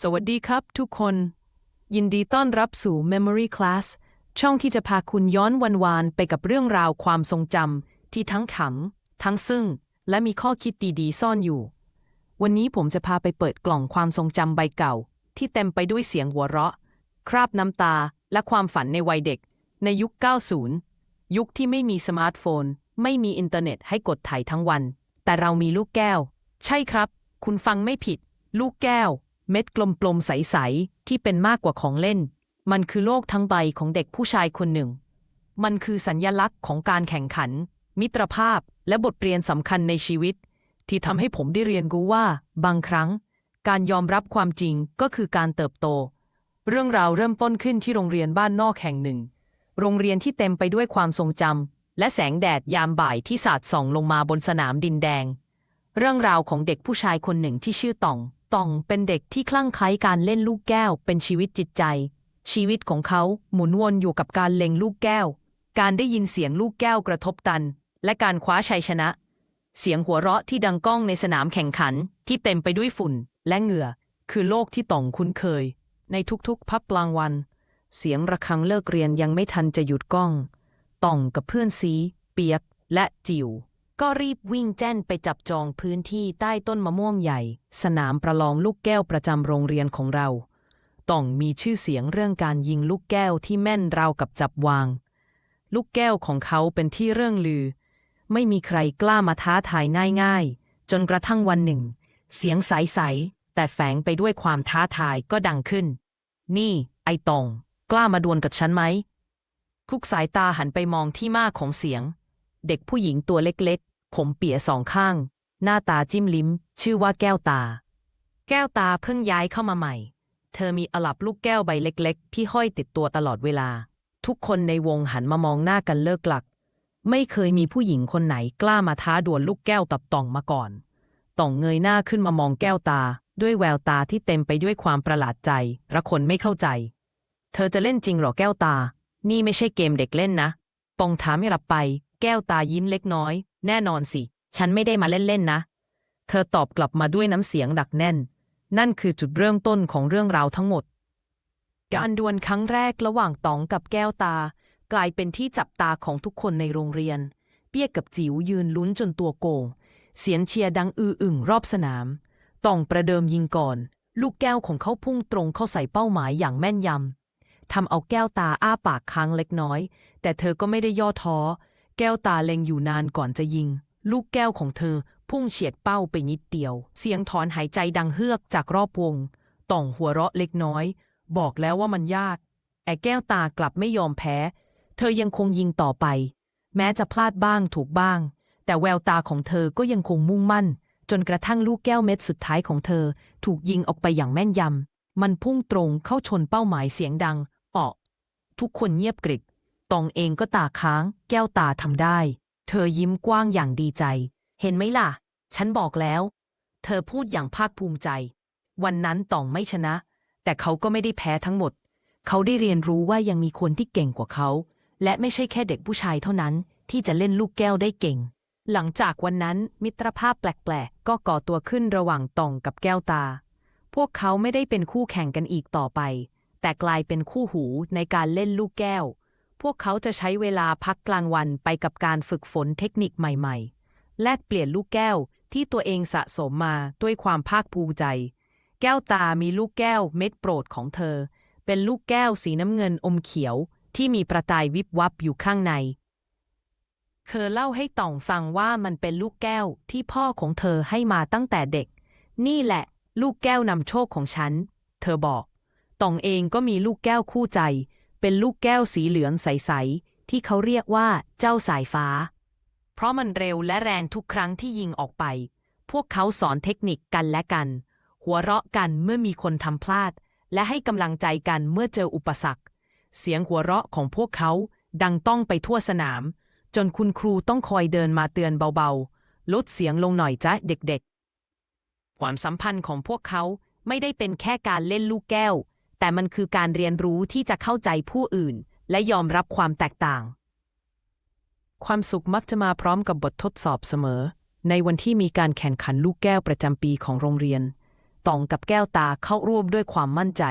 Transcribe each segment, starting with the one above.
สวัสดีครับทุกคน ยินดีต้อนรับสู่ Memory Class ช่องที่จะพาคุณย้อนวันวานไปกับเรื่องราวความทรงจำที่ทั้งขำทั้งซึ้งและมีข้อคิดดีๆ ซ่อนอยู่ วันนี้ผมจะพาไปเปิดกล่องความทรงจำใบเก่า ที่เต็มไปด้วยเสียงหัวเราะ คราบน้ำตาและความฝันในวัยเด็ก ในยุค 90 ยุคที่ไม่มีสมาร์ทโฟน ไม่มีอินเทอร์เน็ตให้กดถ่ายทั้งวัน แต่เรามีลูกแก้ว ใช่ครับ คุณฟังไม่ผิด ลูกแก้ว เม็ดกลมๆ ใส ๆ ที่เป็นมากกว่าของเล่น มันคือโลกทั้งใบของเด็กผู้ชายคนหนึ่ง มันคือสัญญลักษณ์ของการแข่งขัน มิตรภาพและบทเรียนสำคัญในชีวิต ที่ทำให้ผมได้เรียนรู้ว่า บางครั้ง การยอมรับความจริงก็คือการเติบโต เรื่องราวเริ่มต้นขึ้นที่โรงเรียนบ้านนอกแห่งหนึ่ง โรงเรียนที่เต็มไปด้วยความทรงจำและแสงแดดยามบ่ายที่สาดส่องลงมาบนสนามดินแดง เรื่องราวของเด็กผู้ชายคนหนึ่งที่ชื่อต่อง ต่องเป็นเด็กที่คลั่งไคล้การเล่นลูกแก้ว เป็นชีวิตจิตใจ ชีวิตของเขาหมุนวนอยู่กับการเล็งลูกแก้ว การได้ยินเสียงลูกแก้วกระทบกัน และการคว้าชัยชนะ เสียงหัวเราะที่ดังก้องในสนามแข่งขันที่เต็มไปด้วยฝุ่นและเหงื่อ คือโลกที่ต่องคุ้นเคย ในทุกๆ พักกลางวัน เสียงระฆังเลิกเรียนยังไม่ทันจะหยุดก้อง ต่องกับเพื่อนซี เปียกและจิว๋ว ก็รีบวิ่งแจ้นไปจับจองพื้นที่ใต้ต้นมะม่วงใหญ่ สนามประลองลูกแก้วประจำโรงเรียนของเราต่องมีชื่อเสียงเรื่องการยิงลูกแก้วที่แม่นราวกับจับวาง ลูกแก้วของเขาเป็นที่เรื่องลือ ไม่มีใครกล้ามาท้าทายง่ายๆ จนกระทั่งวันหนึ่ง เสียงใสๆแต่แฝงไปด้วยความท้าทายก็ดังขึ้น นี่ ไอตอง กล้ามาดวลกับฉันไหมคุกสายตาหันไปมองที่มาของเสียงเด็กผู้หญิงตัวเล็กๆ ผมเปียสองข้าง หน้าตาจิ้มลิ้ม ชื่อว่าแก้วตา แก้วตาเพิ่งย้ายเข้ามาใหม่ เธอมีอลับลูกแก้วใบเล็กๆ ที่ห้อยติดตัวตลอดเวลา ทุกคนในวงหันมามองหน้ากันเลิกหลัก ไม่เคยมีผู้หญิงคนไหนกล้ามาท้าดวลลูกแก้วตับต่องมาก่อน ต่องเงยหน้าขึ้นมามองแก้วตา ด้วยแววตาที่เต็มไปด้วยความประหลาดใจระคนไม่เข้าใจ เธอจะเล่นจริงหรอแก้วตา นี่ไม่ใช่เกมเด็กเล่นนะตองถามไม่รับไป แก้วตายิ้มเล็กน้อย แน่นอนสิ ฉันไม่ได้มาเล่นๆนะ เธอตอบกลับมาด้วยน้ำเสียงดักแน่น นั่นคือจุดเริ่มต้นของเรื่องราวทั้งหมด การดวลครั้งแรกระหว่างตองกับแก้วตา กลายเป็นที่จับตาของทุกคนในโรงเรียน เปี้ยกกับจิ๋วยืนลุ้นจนตัวโก่งเสียงเชียร์ดังอืออึ่งรอบสนาม ตองประเดิมยิงก่อน ลูกแก้วของเขาพุ่งตรงเข้าใส่เป้าหมายอย่างแม่นยำทำเอาแก้วตาอ้าปากค้างเล็กน้อย แต่เธอก็ไม่ได้ย่อท้อ แก้วตาเล็งอยู่นานก่อนจะยิง ลูกแก้วของเธอพุ่งเฉียดเป้าไปนิดเดียว เสียงถอนหายใจดังเฮือกจากรอบวง ต่องหัวเราะเล็กน้อย บอกแล้วว่ามันยากแอแก้วตากลับไม่ยอมแพ้ เธอยังคงยิงต่อไป แม้จะพลาดบ้างถูกบ้าง แต่แววตาของเธอก็ยังคงมุ่งมั่น จนกระทั่งลูกแก้วเม็ดสุดท้ายของเธอ ถูกยิงออกไปอย่างแม่นยำมันพุ่งตรงเข้าชนเป้าหมายเสียงดังเปาะทุกคนเงียบกริบ ตองเองก็ตาค้าง แก้วตาทำได้ เธอยิ้มกว้างอย่างดีใจ เห็นไหมล่ะ ฉันบอกแล้ว เธอพูดอย่างภาคภูมิใจ วันนั้นตองไม่ชนะ แต่เขาก็ไม่ได้แพ้ทั้งหมด เขาได้เรียนรู้ว่ายังมีคนที่เก่งกว่าเขา และไม่ใช่แค่เด็กผู้ชายเท่านั้น ที่จะเล่นลูกแก้วได้เก่ง หลังจากวันนั้นมิตรภาพแปลกๆ ก็ก่อตัวขึ้นระหว่างตองกับแก้วตา พวกเขาไม่ได้เป็นคู่แข่งกันอีกต่อไป แต่กลายเป็นคู่หูในการเล่นลูกแก้ว พวกเขาจะใช้เวลาพักกลางวันไปกับการฝึกฝนเทคนิคใหม่ๆ แลกเปลี่ยนลูกแก้วที่ตัวเองสะสมมาด้วยความภาคภูมิใจ แก้วตามีลูกแก้วเม็ดโปรดของเธอ เป็นลูกแก้วสีน้ำเงินอมเขียวที่มีประกายวิบวับอยู่ข้างใน เธอเล่าให้ต่องฟังว่ามันเป็นลูกแก้วที่พ่อของเธอให้มาตั้งแต่เด็ก นี่แหละ ลูกแก้วนำโชคของฉัน เธอบอก ต่องเองก็มีลูกแก้วคู่ใจ เป็นลูกแก้วสีเหลืองใส ๆ ที่เขาเรียกว่าเจ้าสายฟ้า เพราะมันเร็วและแรงทุกครั้งที่ยิงออกไป พวกเขาสอนเทคนิคกันและกัน หัวเราะกันเมื่อมีคนทำพลาด และให้กำลังใจกันเมื่อเจออุปสรรค เสียงหัวเราะของพวกเขาดังต้องไปทั่วสนาม จนคุณครูต้องคอยเดินมาเตือนเบาๆ ลดเสียงลงหน่อยจ้ะเด็กๆ ความสัมพันธ์ของพวกเขาไม่ได้เป็นแค่การเล่นลูกแก้ว แต่มันคือการเรียนรู้ที่จะเข้าใจผู้อื่น และยอมรับความแตกต่าง ความสุขมักจะมาพร้อมกับบททดสอบเสมอ ในวันที่มีการแข่งขันลูกแก้วประจำปีของโรงเรียนตองกับแก้วตาเข้าร่วมด้วยความมั่นใจ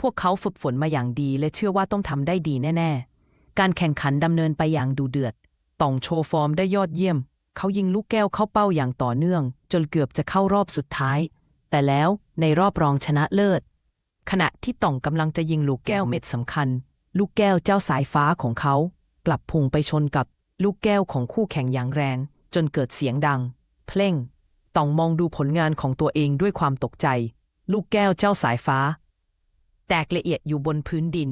พวกเขาฝึกฝนมาอย่างดีและเชื่อว่าต้องทำได้ดีแน่ ๆ การแข่งขันดำเนินไปอย่างดูเดือดตองโชว์ฟอร์มได้ยอดเยี่ยม เขายิงลูกแก้วเข้าเป้าอย่างต่อเนื่อง จนเกือบจะเข้ารอบสุดท้าย แต่แล้วในรอบรองชนะเลิศ ขณะที่ต่องกำลังจะยิงลูกแก้วเม็ดสำคัญ ลูกแก้วเจ้าสายฟ้าของเขา กลับพุ่งไปชนกับลูกแก้วของคู่แข่งอย่างแรง จนเกิดเสียงดัง เพลงต่องมองดูผลงานของตัวเองด้วยความตกใจ ลูกแก้วเจ้าสายฟ้า แตกละเอียดอยู่บนพื้นดิน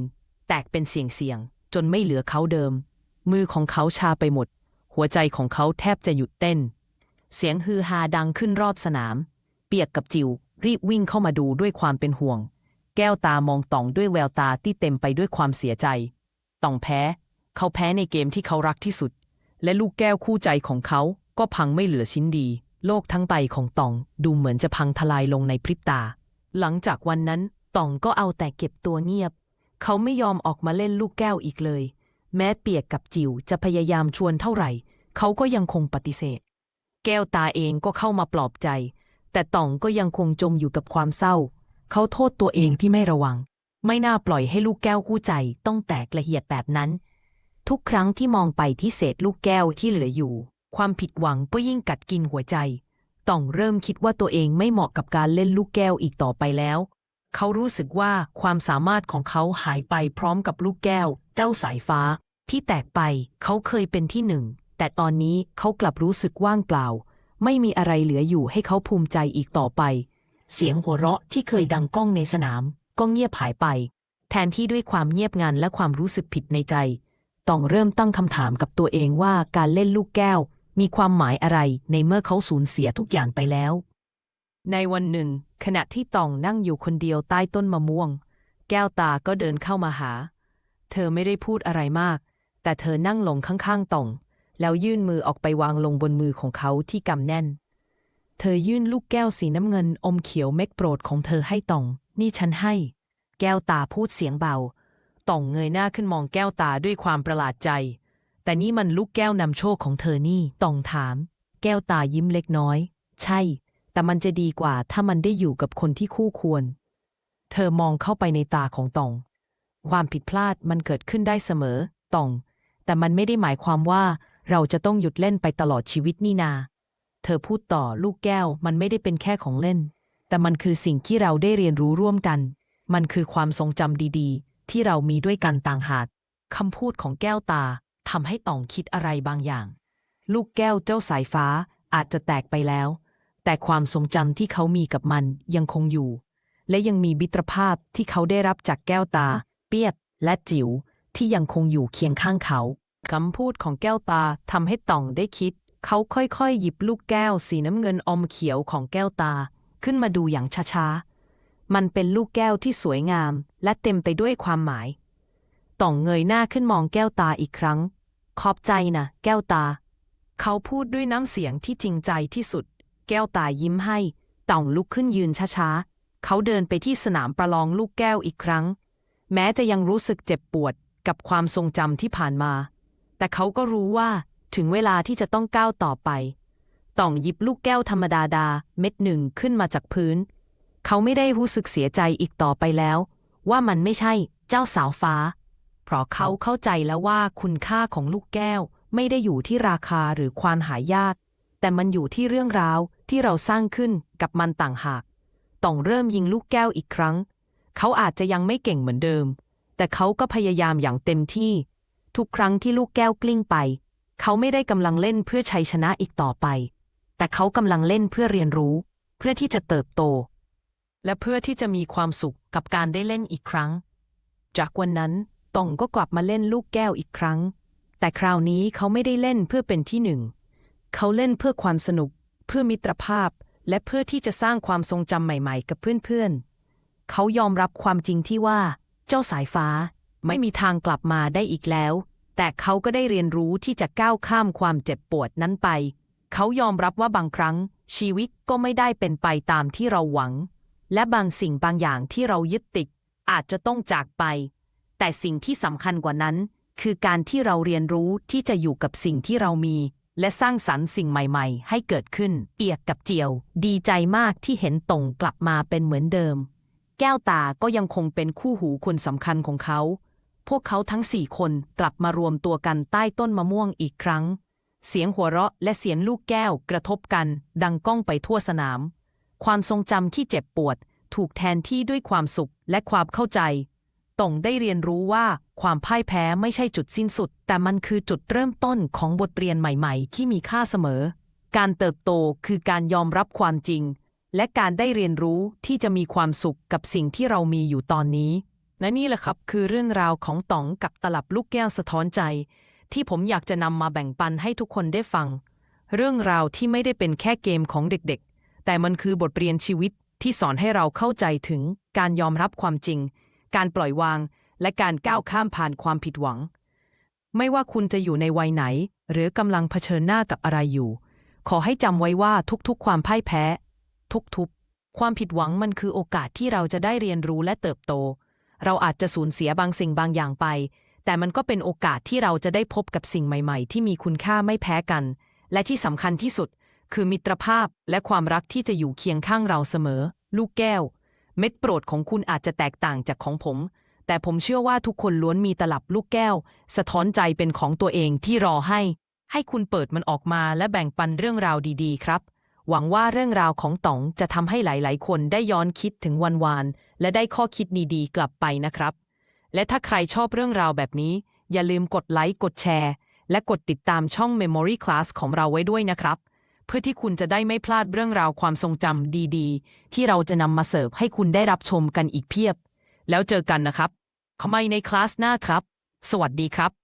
แตกเป็นเสียงเสียงๆจนไม่เหลือเขาเดิม มือของเขาชาไปหมด หัวใจของเขาแทบจะหยุดเต้น เสียงฮือฮาดังขึ้นรอบสนาม เปียกกับจิวรีบวิ่งเข้ามาดูด้วยความเป็นห่วง แก้วตามองต่องด้วยแววตาที่เต็มไปด้วยความเสียใจ ต่องแพ้ เขาแพ้ในเกมที่เขารักที่สุด และลูกแก้วคู่ใจของเขาก็พังไม่เหลือชิ้นดี โลกทั้งใบของต่องดูเหมือนจะพังทลายลงในพริบตา หลังจากวันนั้นต่องก็เอาแต่เก็บตัวเงียบ เขาไม่ยอมออกมาเล่นลูกแก้วอีกเลย แม้เปียกกับจิวจะพยายามชวนเท่าไหร่ เขาก็ยังคงปฏิเสธ แก้วตาเองก็เข้ามาปลอบใจ แต่ต่องก็ยังคงจมอยู่กับความเศร้า เขาโทษตัวเองที่ไม่ระวัง ไม่น่าปล่อยให้ลูกแก้วคู่ใจต้องแตกละเอียดแบบนั้น ทุกครั้งที่มองไปที่เศษลูกแก้วที่เหลืออยู่ ความผิดหวังก็ยิ่งกัดกินหัวใจต่องเริ่มคิดว่าตัวเองไม่เหมาะกับการเล่นลูกแก้วอีกต่อไปแล้ว เขารู้สึกว่าความสามารถของเขาหายไปพร้อมกับลูกแก้ว เจ้าสายฟ้า ที่แตกไปเขาเคยเป็นที่หนึ่ง แต่ตอนนี้เขากลับรู้สึกว่างเปล่า ไม่มีอะไรเหลืออยู่ให้เขาภูมิใจอีกต่อไป เสียงหัวเราะที่เคยดังก้องในสนาม ก็เงียบหายไป แทนที่ด้วยความเงียบงันและความรู้สึกผิดในใจ ต้องเริ่มตั้งคำถามกับตัวเองว่าการเล่นลูกแก้ว มีความหมายอะไรในเมื่อเขาสูญเสียทุกอย่างไปแล้ว ในวันหนึ่ง ขณะที่ตองนั่งอยู่คนเดียวใต้ต้นมะม่วง แก้วตาก็เดินเข้ามาหา เธอไม่ได้พูดอะไรมาก แต่เธอนั่งลงข้างๆตองแล้วยื่นมือออกไปวางลงบนมือของเขาที่กำแน่น เธอยื่นลูกแก้วสีน้ำเงินอมเขียวเม็กโปรดของเธอให้ตอง นี่ฉันให้ แก้วตาพูดเสียงเบา ต่องเงยหน้าขึ้นมองแก้วตาด้วยความประหลาดใจ แต่นี่มันลูกแก้วนำโชคของเธอนี่ ต่องถาม แก้วตายิ้มเล็กน้อย ใช่ แต่มันจะดีกว่าถ้ามันได้อยู่กับคนที่คู่ควร เธอมองเข้าไปในตาของตอง ความผิดพลาดมันเกิดขึ้นได้เสมอตอง แต่มันไม่ได้หมายความว่าเราจะต้องหยุดเล่นไปตลอดชีวิตนี่นา เธอพูดต่อลูกแก้วมันไม่ได้เป็นแค่ของเล่น แต่มันคือสิ่งที่เราได้เรียนรู้ร่วมกัน มันคือความทรงจำดีๆ ที่เรามีด้วยกันต่างหากคำพูดของแก้วตาทำให้ต่องคิดอะไรบางอย่าง ลูกแก้วเจ้าสายฟ้าอาจจะแตกไปแล้ว แต่ความทรงจำที่เขามีกับมันยังคงอยู่ และยังมีมิตรภาพที่เขาได้รับจากแก้วตา เปียด และจิ๋วที่ยังคงอยู่เคียงข้างเขาคำพูดของแก้วตาทำให้ต่องได้คิด เขาค่อยๆ หยิบลูกแก้วสีน้ำเงินอมเขียวของแก้วตา ขึ้นมาดูอย่างช้าๆ มันเป็นลูกแก้วที่สวยงาม และเต็มไปด้วยความหมาย ต่องเงยหน้าขึ้นมองแก้วตาอีกครั้ง ขอบใจนะแก้วตา เขาพูดด้วยน้ำเสียงที่จริงใจที่สุด แก้วตายิ้มให้ ต่องลุกขึ้นยืนช้าๆ เขาเดินไปที่สนามประลองลูกแก้วอีกครั้ง แม้จะยังรู้สึกเจ็บปวดกับความทรงจำที่ผ่านมา แต่เขาก็รู้ว่า ถึงเวลาที่จะต้องก้าวต่อไป ต่องหยิบลูกแก้วธรรมดาดา เม็ดหนึ่งขึ้นมาจากพื้น เขาไม่ได้รู้สึกเสียใจอีกต่อไปแล้ว ว่ามันไม่ใช่เจ้าสาวฟ้า เพราะเขาเข้าใจแล้วว่าคุณค่าของลูกแก้วไม่ได้อยู่ที่ราคาหรือความหายาก แต่มันอยู่ที่เรื่องราวที่เราสร้างขึ้นกับมันต่างหากต่องเริ่มยิงลูกแก้วอีกครั้ง เขาอาจจะยังไม่เก่งเหมือนเดิม แต่เขาก็พยายามอย่างเต็มที่ ทุกครั้งที่ลูกแก้วกลิ้งไป เขาไม่ได้กำลังเล่นเพื่อชัยชนะอีกต่อไป แต่เขากำลังเล่นเพื่อเรียนรู้ เพื่อที่จะเติบโต และเพื่อที่จะมีความสุขกับการได้เล่นอีกครั้ง จากวันนั้นต่องก็กลับมาเล่นลูกแก้วอีกครั้ง แต่คราวนี้เขาไม่ได้เล่นเพื่อเป็นที่หนึ่ง เขาเล่นเพื่อความสนุก เพื่อมิตรภาพ และเพื่อที่จะสร้างความทรงจำใหม่ ๆ กับเพื่อนๆ เขายอมรับความจริงที่ว่า เจ้าสายฟ้าไม่มีทางกลับมาได้อีกแล้ว แต่เขาก็ได้เรียนรู้ที่จะก้าวข้ามความเจ็บปวดนั้นไป เขายอมรับว่าบางครั้ง ชีวิตก็ไม่ได้เป็นไปตามที่เราหวัง และบางสิ่งบางอย่างที่เรายึดติดอาจจะต้องจากไป แต่สิ่งที่สำคัญกว่านั้น คือการที่เราเรียนรู้ที่จะอยู่กับสิ่งที่เรามี และสร้างสรรค์สิ่งใหม่ ๆ ให้เกิดขึ้น เอียกกับเจียว ดีใจมากที่เห็นตงกลับมาเป็นเหมือนเดิม แก้วตาก็ยังคงเป็นคู่หูคนสำคัญของเขา พวกเขาทั้งสี่คนกลับมารวมตัวกันใต้ต้นมะม่วงอีกครั้ง เสียงหัวเราะและเสียงลูกแก้วกระทบกัน ดังก้องไปทั่วสนาม ความทรงจำที่เจ็บปวด ถูกแทนที่ด้วยความสุขและความเข้าใจต่งได้เรียนรู้ว่าความพ่ายแพ้ไม่ใช่จุดสิ้นสุด แต่มันคือจุดเริ่มต้นของบทเรียนใหม่ๆ ที่มีค่าเสมอ การเติบโตคือการยอมรับความจริง และการได้เรียนรู้ที่จะมีความสุขกับสิ่งที่เรามีอยู่ตอนนี้ และนี่แหละครับคือเรื่องราวของต๋องกับตลับลูกแก้วสะท้อนใจ ที่ผมอยากจะนำมาแบ่งปันให้ทุกคนได้ฟัง เรื่องราวที่ไม่ได้เป็นแค่เกมของเด็กๆ แต่มันคือบทเรียนชีวิตที่สอนให้เราเข้าใจถึงการยอมรับความจริง การปล่อยวาง และการก้าวข้ามผ่านความผิดหวัง ไม่ว่าคุณจะอยู่ในวัยไหน หรือกำลังเผชิญหน้ากับอะไรอยู่ ขอให้จำไว้ว่าทุกๆ ความพ่ายแพ้ ทุกๆ ความผิดหวังมันคือโอกาสที่เราจะได้เรียนรู้และเติบโต เราอาจจะสูญเสียบางสิ่งบางอย่างไป แต่มันก็เป็นโอกาสที่เราจะได้พบกับสิ่งใหม่ ๆ ที่มีคุณค่าไม่แพ้กัน และที่สำคัญที่สุด คือมิตรภาพและความรักที่จะอยู่เคียงข้างเราเสมอ ลูกแก้ว เม็ดโปรดของคุณอาจจะแตกต่างจากของผม แต่ผมเชื่อว่าทุกคนล้วนมีตลับลูกแก้ว สะท้อนใจเป็นของตัวเองที่รอให้ ให้คุณเปิดมันออกมาและแบ่งปันเรื่องราวดี ๆ ครับ หวังว่าเรื่องราวของต๋องจะทำให้หลายๆ คนได้ย้อนคิดถึงวันวาน และได้ข้อคิดดีๆ กลับไปนะครับ และถ้าใครชอบเรื่องราวแบบนี้ อย่าลืมกดไลค์กดแชร์ และกดติดตามช่อง Memory Class ของเราไว้ด้วยนะครับ เพื่อที่คุณจะได้ไม่พลาดเรื่องราวความทรงจำดีๆ ที่เราจะนำมาเสิร์ฟให้คุณได้รับชมกันอีกเพียบ แล้วเจอกันนะครับขอไม่ในคลาสหน้าครับ สวัสดีครับ